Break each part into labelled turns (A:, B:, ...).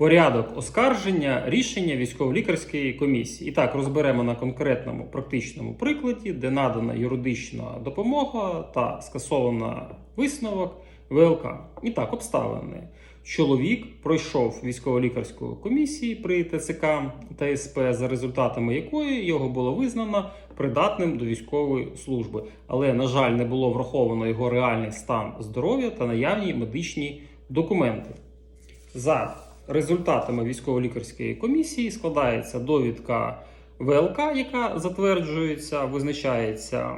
A: порядок оскарження рішення військово-лікарської комісії. І так розберемо на конкретному практичному прикладі, де надана юридична допомога та скасована висновок ВЛК. І так, обставини. Чоловік пройшов військово-лікарську комісію при ТЦК та СП, за результатами якої його було визнано придатним до військової служби. Але, на жаль, не було враховано його реальний стан здоров'я та наявні медичні документи. За результатами військово-лікарської комісії складається довідка ВЛК, яка затверджується, визначається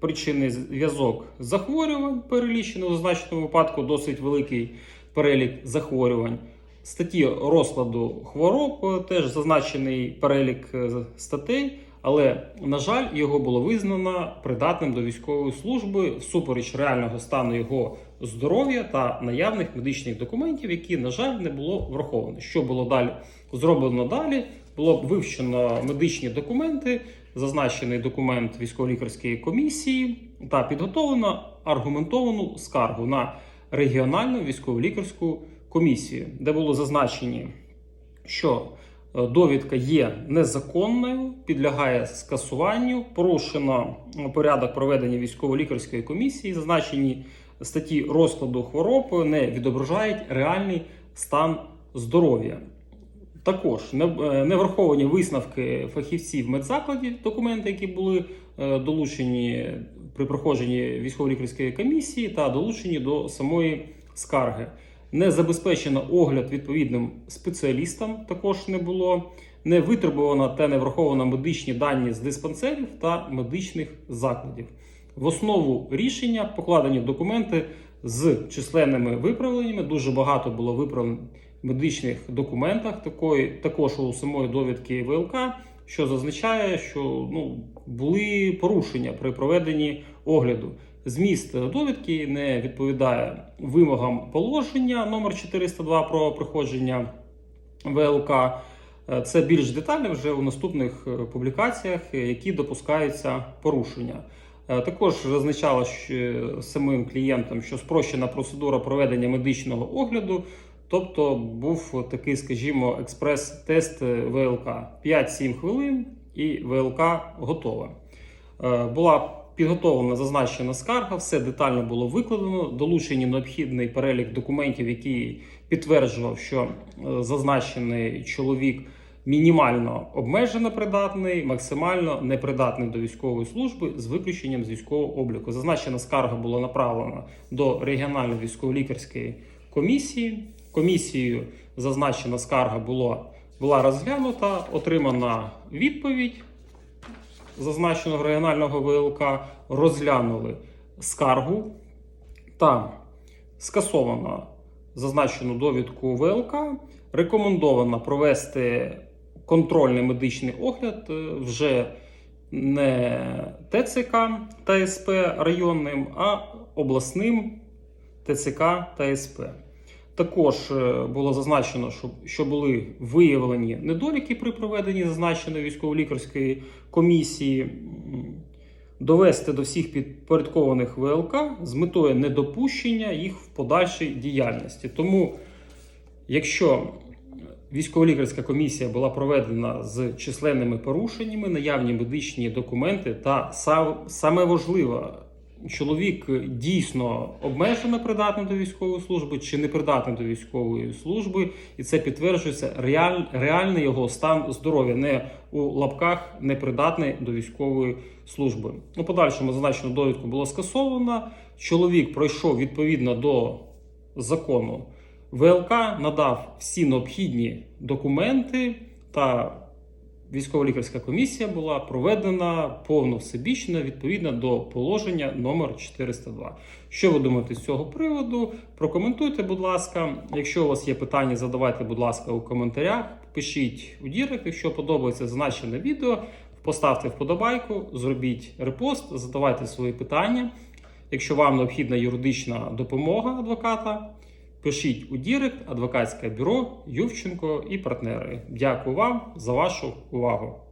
A: причинний зв'язок захворювань, перелічено у зазначеному випадку досить великий перелік захворювань. Статті розкладу хвороб е, теж зазначений перелік е, статей, але, на жаль, його було визнано придатним до військової служби всупереч реального стану його здоров'я та наявних медичних документів, які, на жаль, не було враховано. Що було далі зроблено далі? Було вивчено медичні документи, зазначений документ військово-лікарської комісії та підготовлено аргументовану скаргу на регіональну військово-лікарську комісію, де було зазначені, що довідка є незаконною, підлягає скасуванню, порушено е, порядок проведення військово-лікарської комісії, зазначені статті розкладу хвороб не відображають реальний стан здоров'я. Також не, е, не враховані висновки фахівців медзакладів, документи, які були е, долучені при проходженні військово-лікарської комісії та долучені до самої скарги. Не забезпечено огляд відповідним спеціалістам, також не було. Не витребувано та не враховано медичні дані з диспансерів та медичних закладів. В основу рішення покладені документи з численними виправленнями. Дуже багато було виправлень в медичних документах, такої, також у самої довідки ВЛК, що зазначає, що ну, були порушення при проведенні огляду. Зміст довідки не відповідає вимогам положення номер 402 про проходження ВЛК. Е, Це більш детально вже у наступних е, публікаціях, е, які допускаються порушення. Також зазначало самим клієнтам, що спрощена процедура проведення медичного огляду, тобто був такий, скажімо, експрес-тест ВЛК 5-7 хвилин, і ВЛК готова. Е, Була підготовлена зазначена скарга, все детально було викладено, долучені необхідний перелік документів, який підтверджував, що е, зазначений чоловік мінімально обмежено придатний, максимально непридатний до військової служби з виключенням з військового обліку. Зазначена скарга була направлена до регіональної військово-лікарської комісії. Комісією зазначена скарга була, була розглянута, отримана відповідь зазначеного регіонального ВЛК, розглянули скаргу та скасовано зазначену довідку ВЛК. Рекомендовано провести контрольний медичний огляд е, вже не ТЦК та СП районним, а обласним ТЦК та СП. Також е, було зазначено, що, що були виявлені недоліки при проведенні зазначеної військово-лікарської комісії, довести до всіх підпорядкованих ВЛК з метою недопущення їх в подальшій діяльності. Тому, якщо військово-лікарська комісія була проведена з численними порушеннями, наявні медичні документи та саме важливе, чоловік дійсно обмежено придатний до військової служби чи не придатний до військової служби, і це підтверджується реаль, реальний його стан здоров'я, не у лапках непридатний до військової служби. У подальшому зазначену довідку було скасовано. Чоловік пройшов відповідно до закону. ВЛК надав всі необхідні документи та військово-лікарська комісія була проведена повно всебічно відповідно до положення номер 402. Що ви думаєте з цього приводу? Прокоментуйте, будь ласка. Якщо у вас є питання, задавайте, будь ласка, у коментарях. Пишіть у дірект, якщо подобається зазначене відео. Поставте вподобайку, зробіть репост, задавайте свої питання. Якщо вам необхідна юридична допомога адвоката, пишіть у Дірект, адвокатське бюро Ювченко і партнери. Дякую вам за вашу увагу.